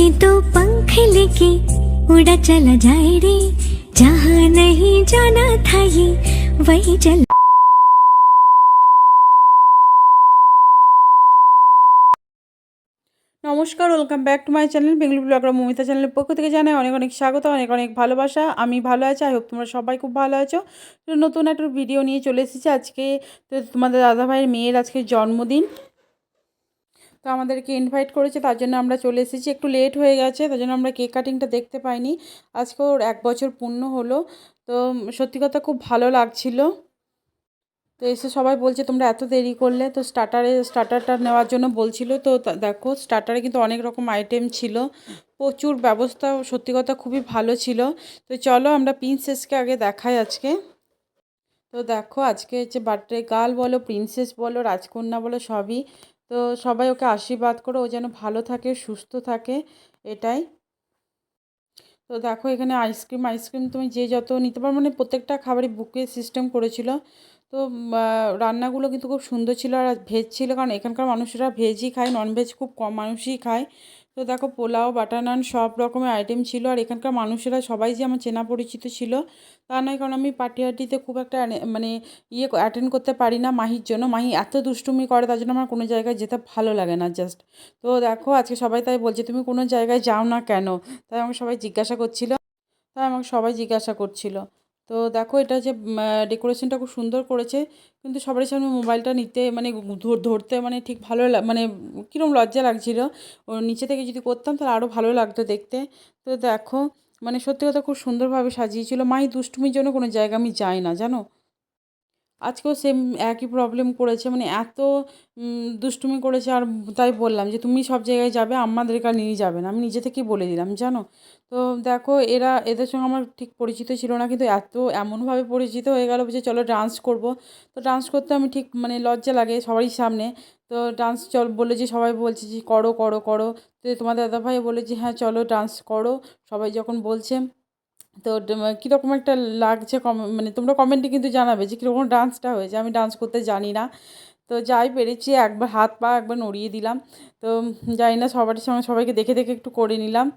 चाहे तो पंख लेके उड़ा चला जाए रे जहाँ नहीं जाना था ये वही चल নমস্কার welcome back to my channel Bengali blogger Momita চ্যানেলের পক্ষ থেকে জানাই অনেক অনেক স্বাগত অনেক অনেক ভালোবাসা আমি ভালো আছি আই হোপ তোমরা সবাই খুব ভালো আছো তো নতুন একটা ভিডিও নিয়ে চলে এসেছি আজকে তো তোমাদের দাদাভাইয়ের মেয়ের আজকে জন্মদিন তো আমাদেরকে ইনভাইট করেছে, তার জন্য আমরা চলে এসেছি। একটু লেট হয়ে গেছে, তার জন্য আমরা কেক কাটিংটা দেখতে পাইনি। আজকে ওর এক বছর পূর্ণ হলো, তো সত্যি কথা খুব ভালো লাগছিল। তো এসে সবাই বলছে, তোমরা এত দেরি করলে? তো স্টার্টারে স্টার্টারটা নেওয়ার জন্য বলছিল। তো দেখো স্টার্টারে কিন্তু অনেক রকম আইটেম ছিল। প্রচুর ব্যবস্থা, সত্যি কথা খুবই ভালো ছিল। তো চলো আমরা প্রিন্সেসকে আগে দেখাই আজকে। তো দেখো, আজকে হচ্ছে বার্থডে গার্ল বলো প্রিন্সেস বলো, রাজকন্যা বলো, সবই। তো সবাই ওকে আশীর্বাদ করো, ও যেন ভালো থাকে, সুস্থ থাকে, এটাই। তো দেখো এখানে আইসক্রিম আইসক্রিম তুমি যে যত নিতে পারো মানে প্রত্যেকটা খাবারই বুকে সিস্টেম করেছিল। তো রান্নাগুলো কিন্তু খুব সুন্দর ছিল আর ভেজ ছিল, কারণ এখানকার মানুষেরা ভেজই খায় ননভেজ খুব কম মানুষই খায়। তো দেখো পোলাও, বাটার নান সব রকমের আইটেম ছিল আর এখানকার মানুষেরা সবাই যে আমার চেনা পরিচিত ছিল, তা নয় কারণ আমি পার্টি হার্টিতে খুব একটা মানে ইয়ে অ্যাটেন্ড করতে পারি না মাহির জন্য। মাহি এত দুষ্টুমি করে, তার জন্য আমার কোনো জায়গায় যেতে ভালো লাগে না জাস্ট তো দেখো আজকে সবাই তাই বলছে, তুমি কোনো জায়গায় যাও না কেন? তাই আমাকে সবাই জিজ্ঞাসা করছিল, তাই আমাকে সবাই জিজ্ঞাসা করছিল। তো দেখো এটা যে ডেকোরেশনটা খুব সুন্দর করেছে। কিন্তু সবারই সামনে মোবাইলটা নিতে মানে ধরতে মানে ঠিক ভালো মানে কীরকম লজ্জা লাগছিল। ওর নিচে থেকে যদি করতাম তাহলে আরও ভালো লাগতো দেখতে। তো দেখো মানে সত্যি কথা খুব সুন্দরভাবে সাজিয়েছিল। মাই দুষ্টুমির জন্য কোনো জায়গা আমি যাই না, জানো? আজকেও সেম একই প্রবলেম করেছে। মানে এত দুষ্টুমি করেছে আর তাই বললাম যে, তুমি সব জায়গায় যাবে আমাদেরকে আর নিয়ে যাবে না। আমি নিজে থেকেই বলে দিলাম, জানো? তো দেখো, এরা, এদের সঙ্গে আমার ঠিক পরিচিত ছিল না, কিন্তু এত এমনভাবে পরিচিত হয়ে গেল যে, চলো ডান্স করব। তো ডান্স করতে আমি ঠিক মানে লজ্জা লাগে সবারই সামনে। তো ডান্স চল, বলে যে, সবাই বলছে যে, করো করো করো। তো তোমাদের দাদাভাই বলে যে হ্যাঁ চলো ডান্স করো। সবাই যখন বলছে তো কীরকম একটা লাগছে কম মানে তোমরা কমেন্টে কিন্তু জানাবে যে কীরকম ডান্সটা হয়েছে। আমি ডান্স করতে জানি না। তো যাই পেরেছি, একবার হাত পা একবার নড়িয়ে দিলাম। তো জানি না, সবার সঙ্গে সবাইকে দেখে দেখে একটু করে নিলাম।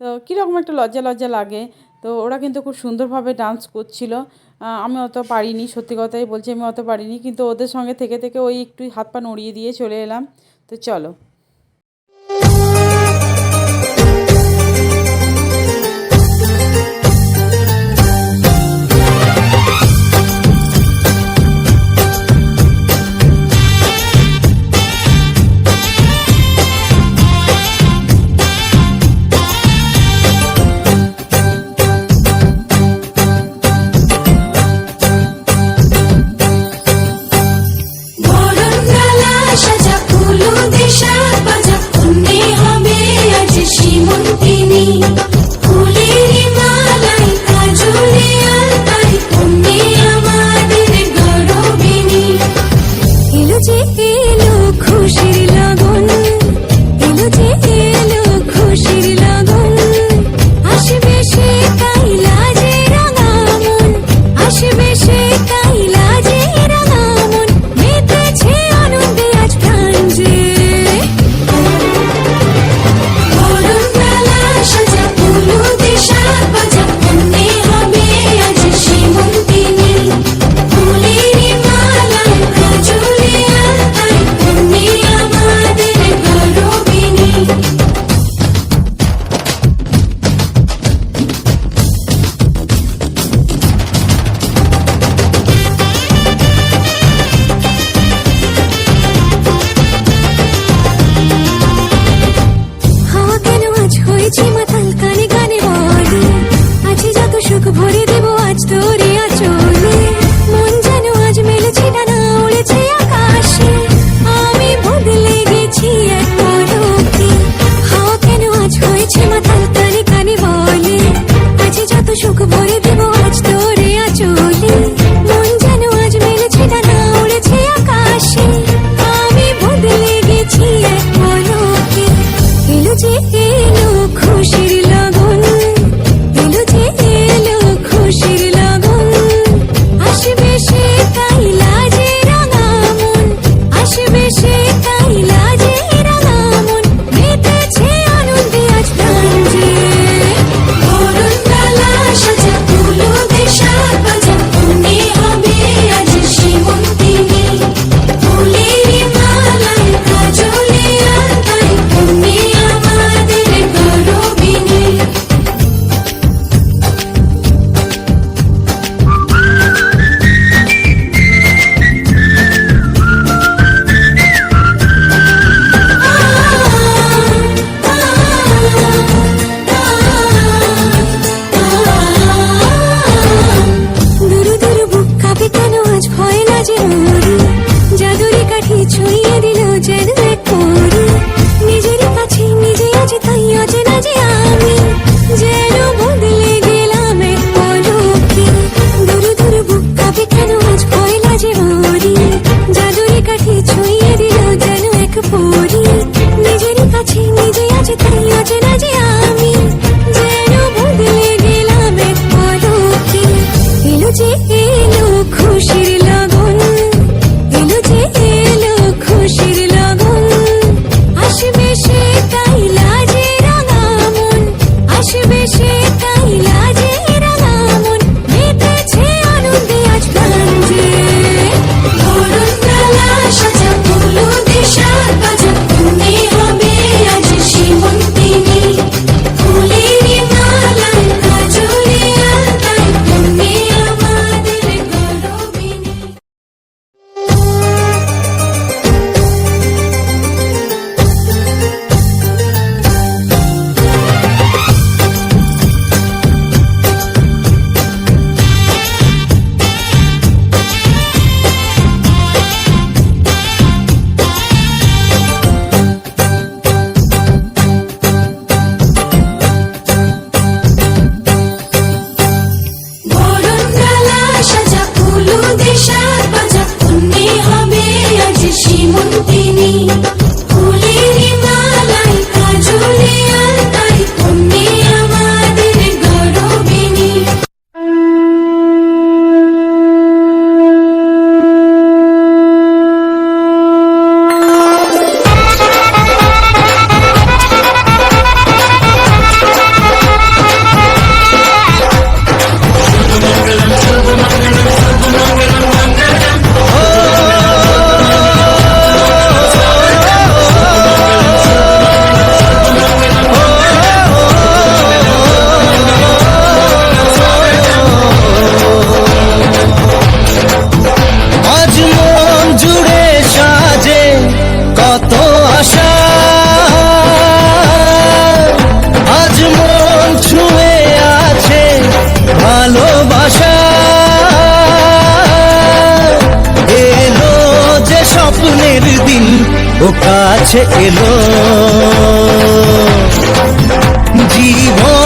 তো কীরকম একটা লজ্জা লজ্জা লাগে। তো ওরা কিন্তু খুব সুন্দরভাবে ডান্স করছিল। আমি অত পারিনি, সত্যি কথাই বলছি, আমি অত পারিনি। কিন্তু ওদের সঙ্গে থেকে থেকে ওই একটু হাত পা নড়িয়ে দিয়ে চলে এলাম। তো চলো। কাছে এলো। জীবন